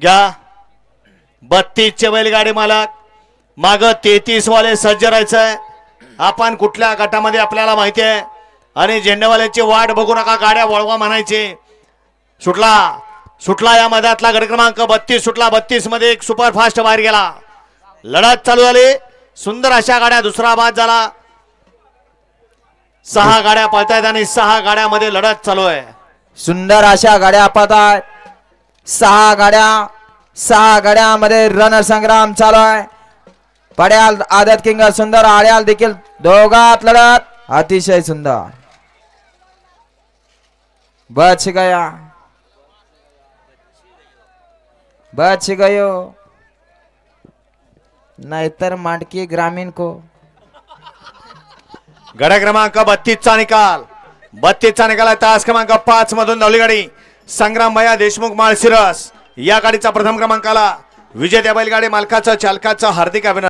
घ्या. बत्तीसचे बैलगाडी मालक. माग तेहतीस वाले सज्ज राहायचंय. आपण कुठल्या गटामध्ये आपल्याला माहिती आहे? आणि झेंडेवाल्याची वाट बघू नका गाड्या वळवा म्हणायची. सुटला. सुटला या मधातला गट क्रमांक. बत्तीस सुटला. बत्तीसमध्ये एक सुपरफास्ट बाहेर गेला. लढत चालू झाली. सुंदर अशा गाड्या दुसरा बाद झाला. सहा गाड्या पळतायत आणि सहा गाड्यामध्ये लढत चालू आहे. सुंदर अशा गाड्या पाहताय सहा गाड्या सहा गाड्यामध्ये रणसंग्राम चालू आहे पड्याल आदत किंग सुंदर आड्याल देखील दोघात लढत. अतिशय सुंदर. बच गया. बच गयो. नाहीतर मांडकी ग्रामीण को. गड्या क्रमांक बत्तीसचा निकाल. बत्तीसचा निकाल आहे तास क्रमांक पाच मधून धावली गाडी. संग्राम भया देशमुख माळशिरस. या गाडीचा प्रथम क्रमांकाला विजय त्या बैलगाडी मालकाचा चालकाचा हार्दिक अभिनंदन.